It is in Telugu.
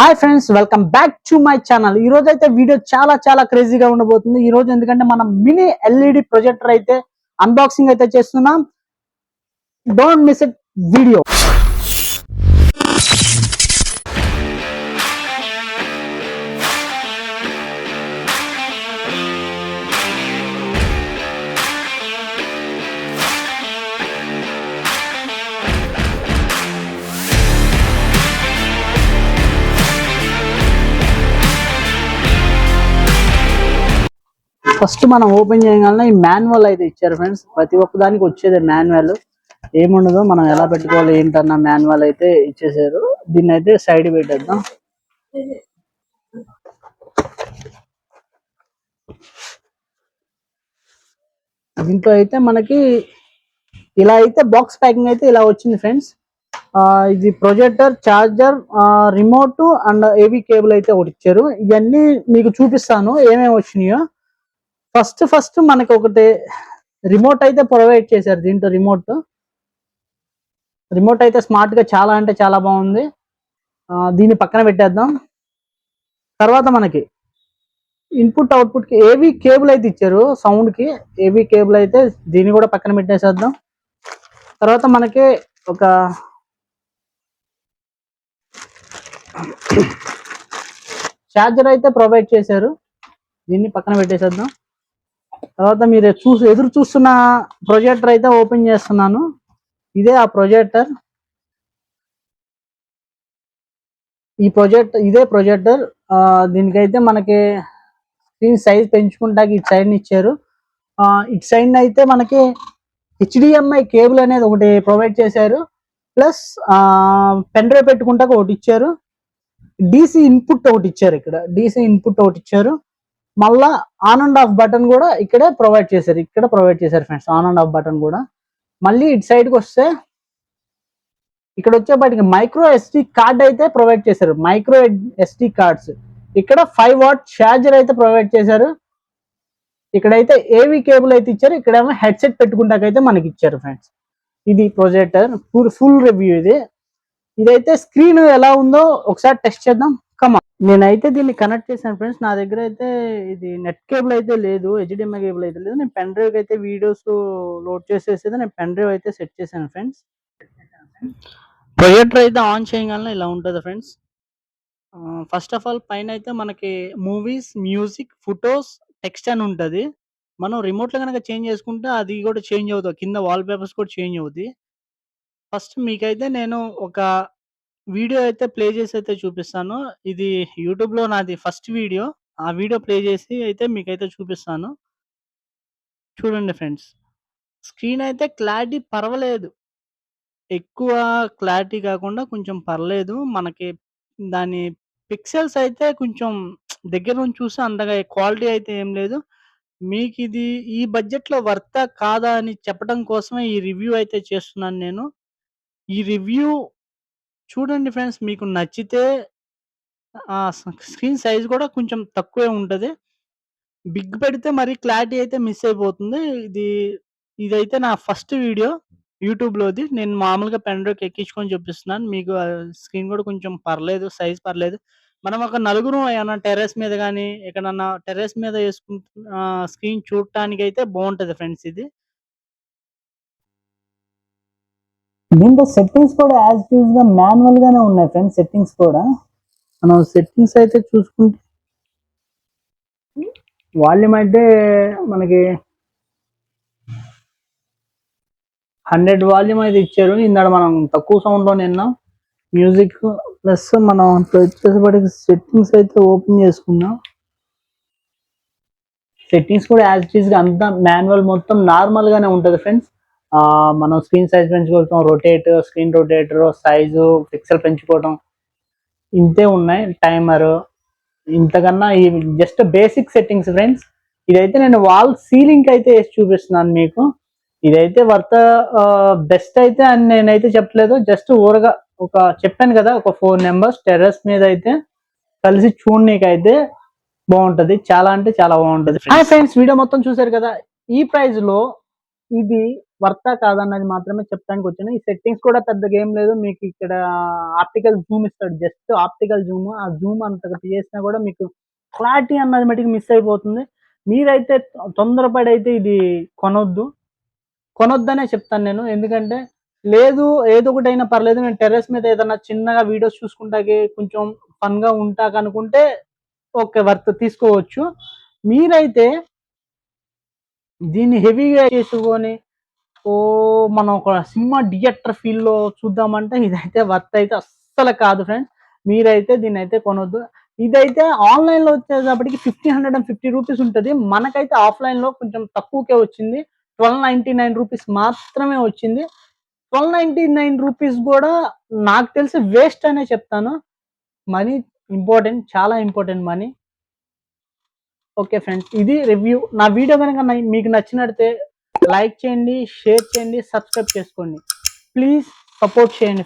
Hi friends welcome back to my channel ఈ రోజు అయితే వీడియో చాలా చాలా క్రేజీగా ఉండబోతుంది. ఈ రోజు ఎందుకంటే మనం మినీ ఎల్ఈడి ప్రొజెక్టర్ అయితే అన్బాక్సింగ్ అయితే చేస్తున్నాం. Don't miss it video first మనం ఓపెన్ చేయగానే ఈ మాన్యువల్ అయితే ఇచ్చారు ఫ్రెండ్స్. ప్రతి ఒక్క దానికి వచ్చేది మాన్యువల్. ఏముండదో మనం ఎలా పెట్టుకోవాలి ఏంటన్న మాన్యువల్ అయితే ఇచ్చేసారు. దీన్ని అయితే సైడ్ పెట్టేద్దాం. దీంట్లో అయితే మనకి ఇలా అయితే బాక్స్ ప్యాకింగ్ అయితే ఇలా వచ్చింది ఫ్రెండ్స్. ఇది projector charger remote and AV cable అయితే ఒకటి ఇచ్చారు. ఇవన్నీ మీకు చూపిస్తాను ఏమేమి వచ్చినాయో. ఫస్ట్ ఫస్ట్ మనకి ఒకటి రిమోట్ అయితే ప్రొవైడ్ చేశారు దీంట్లో రిమోట్. రిమోట్ అయితే స్మార్ట్గా చాలా అంటే చాలా బాగుంది. దీన్ని పక్కన పెట్టేద్దాం. తర్వాత మనకి ఇన్పుట్ అవుట్పుట్కి ఏవి కేబుల్ అయితే ఇచ్చారు సౌండ్కి ఏవి కేబుల్ అయితే దీన్ని కూడా పక్కన పెట్టేసేద్దాం. తర్వాత మనకి ఒక ఛార్జర్ అయితే ప్రొవైడ్ చేశారు. దీన్ని పక్కన పెట్టేసేద్దాం. తర్వాత మీరు చూసి ఎదురు చూస్తున్న ప్రొజెక్టర్ అయితే ఓపెన్ చేస్తున్నాను. ఇదే ఆ ప్రొజెక్టర్ ఈ ప్రొజెక్ట్ ఇదే ప్రొజెక్టర్ దీనికైతే మనకి స్క్రీన్ సైజ్ పెంచుకుంటాకి ఇటు సైడ్ ఇచ్చారు. ఆ, ఇటు సైడ్ అయితే మనకి హెచ్డిఎంఐ కేబుల్ అనేది ఒకటి ప్రొవైడ్ చేశారు. ప్లస్ పెన్ డ్రైవ్ పెట్టుకుంటాక ఒకటి ఇచ్చారు. డిసి ఇన్పుట్ ఒకటి ఇచ్చారు ఇక్కడ. డిసి ఇన్పుట్ ఒకటి ఇచ్చారు. మళ్ళా ఆన్ అండ్ ఆఫ్ బటన్ కూడా ఇక్కడే ప్రొవైడ్ చేశారు. ఇక్కడ ప్రొవైడ్ చేశారు friends on and off button కూడా. మళ్ళీ ఇటు సైడ్కి వస్తే ఇక్కడ వచ్చేపాటికి మైక్రో ఎస్టీ కార్డ్ అయితే ప్రొవైడ్ చేశారు. మైక్రో ఎస్టీ కార్డ్స్ ఇక్కడ ఫైవ్ వాట్ ఛార్జర్ అయితే ప్రొవైడ్ చేశారు. ఇక్కడైతే ఏవి కేబుల్ అయితే ఇచ్చారు. ఇక్కడేమో హెడ్సెట్ పెట్టుకుంటాకైతే మనకి ఇచ్చారు ఫ్రెండ్స్ ఇది ప్రొజెక్టర్ ఫుల్ ఫుల్ రివ్యూ ఇది. ఇదైతే స్క్రీన్ ఎలా ఉందో ఒకసారి టెస్ట్ చేద్దాం. కమా నేనైతే దీన్ని కనెక్ట్ చేశాను ఫ్రెండ్స్ నా దగ్గర అయితే ఇది నెట్ కేబుల్ అయితే లేదు హెచ్డిఎంఐ కేబుల్ అయితే లేదు. నేను పెన్ డ్రైవ్ అయితే వీడియోస్ లోడ్ చేసేసి నేను పెన్ డ్రైవ్ అయితే సెట్ చేశాను ఫ్రెండ్స్ ప్రొజెక్టర్ అయితే ఆన్ చేయగలన ఇలా ఉంటుంది ఫ్రెండ్స్ ఫస్ట్ ఆఫ్ ఆల్ పైన అయితే మనకి మూవీస్ మ్యూజిక్ ఫొటోస్ టెక్స్ట్ అని ఉంటుంది. మనం రిమోట్లో కనుక చేంజ్ చేసుకుంటే అది కూడా చేంజ్ అవుతుంది. కింద వాల్ పేపర్స్ కూడా చేంజ్ అవుతాయి. ఫస్ట్ మీకైతే నేను ఒక వీడియో అయితే ప్లే చేసి అయితే చూపిస్తాను. ఇది యూట్యూబ్లో నాది ఫస్ట్ వీడియో. ఆ వీడియో ప్లే చేసి అయితే మీకైతే చూపిస్తాను. చూడండి ఫ్రెండ్స్. స్క్రీన్ అయితే క్లారిటీ పర్వాలేదు. ఎక్కువ క్లారిటీ కాకుండా కొంచెం పర్లేదు మనకి దాని పిక్సెల్స్ అయితే కొంచెం దగ్గర నుంచి చూస్తే అంతగా క్వాలిటీ అయితే ఏం లేదు. మీకు ఇది ఈ బడ్జెట్లో వర్తా కాదా అని చెప్పడం కోసమే ఈ రివ్యూ అయితే చేస్తున్నాను నేను. ఈ రివ్యూ చూడండి ఫ్రెండ్స్ మీకు నచ్చితే ఆ స్క్రీన్ సైజ్ కూడా కొంచెం తక్కువే ఉంటుంది బిగ్ పెడితే మరి క్లారిటీ అయితే మిస్ అయిపోతుంది. ఇది ఇదైతే నా ఫస్ట్ వీడియో యూట్యూబ్‌లోది. నేను మామూలుగా పెన్ డ్రైవ్ ఎక్కించుకొని చూపిస్తున్నాను. మీకు స్క్రీన్ కూడా కొంచెం పర్లేదు. సైజ్ పర్లేదు. మనం ఒక నలుగురం ఏమన్నా టెర్రస్ మీద కానీ ఎక్కడన్నా టెర్రస్ మీద వేసుకుంటు స్క్రీన్ స్క్రీన్ అయితే బాగుంటుంది ఫ్రెండ్స్ ఇది. దీంతో సెట్టింగ్స్ కూడా యాజ్ యూజ్‌గా మాన్యువల్గానే ఉన్నాయి ఫ్రెండ్స్ సెట్టింగ్స్ కూడా. మనం సెట్టింగ్స్ అయితే చూసుకుంటే వాల్యూమ్ అయితే మనకి 100 వాల్యూమ్ అయితే ఇచ్చారు. ఇందాక మనం తక్కువ సౌండ్లో విన్నాం. మ్యూజిక్ ప్లస్ మనం ఇప్పుడు సెట్టింగ్స్ అయితే ఓపెన్ చేసుకుందాం. సెట్టింగ్స్ కూడా యాజ్ ఇట్ అంతా మాన్యువల్ మొత్తం నార్మల్ గానే ఉంటది ఫ్రెండ్స్. మనం screen size పెంచుకోవటం, rotate, screen rotator, size, pixel పెంచుకోవటం ఇంతే ఉన్నాయి. టైమర్ ఇంతకన్నా ఈ జస్ట్ బేసిక్ సెట్టింగ్స్ ఫ్రెండ్స్. ఇదైతే నేను వాల్ సీలింగ్ అయితే ఏసి చూపిస్తున్నాను మీకు. ఇదైతే వర్త్ బెస్ట్ అయితే అని నేనైతే చెప్పట్లేదు. జస్ట్ ఊరగా ఒక చెప్పాను కదా! ఒక 4 మెంబర్స్ టెర్రస్ మీద అయితే కలిసి చూడనీకైతే బావుంటది. చాలా అంటే చాలా బావుంటది. హాయ్ ఫ్రెండ్స్ వీడియో మొత్తం చూసారు కదా! ఈ ప్రైస్‌లో ఇది వర్తా కాదన్నది మాత్రమే చెప్పడానికి వచ్చాను. ఈ సెట్టింగ్స్ కూడా పెద్దగా ఏం లేదు. మీకు ఇక్కడ ఆప్టికల్ జూమ్ ఇస్తాడు. Just optical zoom. ఆ జూమ్ అంత చేసినా కూడా మీకు క్లారిటీ అన్నది మటుకు మిస్ అయిపోతుంది. మీరైతే తొందరపడి అయితే ఇది కొనొద్దు. కొనొద్దనే చెప్తాను నేను. ఎందుకంటే లేదు ఏదో ఒకటైనా పర్లేదు నేను టెర్రస్ మీద ఏదైనా చిన్నగా వీడియోస్ చూసుకుంటాకి కొంచెం ఫన్‌గా ఉంటాకనుకుంటే ఓకే. వర్త్ తీసుకోవచ్చు. మీరైతే దీన్ని హెవీగా చేసుకొని ఓ మనం ఒక సినిమా థియేటర్ ఫీల్‌లో చూద్దామంటే ఇదైతే వర్త్ అయితే అస్సలు కాదు ఫ్రెండ్స్. మీరైతే దీన్నైతే కొనొద్దు. ఇదైతే ఆన్‌లైన్‌లో వచ్చేటప్పటికి ఫిఫ్టీ హండ్రెడ్ ఫిఫ్టీ రూపీస్ ఉంటుంది మనకైతే ఆఫ్‌లైన్‌లో కొంచెం తక్కువకే వచ్చింది. రూ. 1299 మాత్రమే వచ్చింది. ట్వల్వ్ నైన్టీ నైన్ రూపీస్ కూడా నాకు తెలిసి వేస్ట్ అనే చెప్తాను. Money important. చాలా ఇంపార్టెంట్ మనీ. Okay friends. ఇది రివ్యూ. నా వీడియో కనుక మీకు నచ్చినట్టే లైక్ చేయండి, షేర్ చేయండి, సబ్స్క్రైబ్ చేసుకోండి. ప్లీజ్ సపోర్ట్ చేయండి.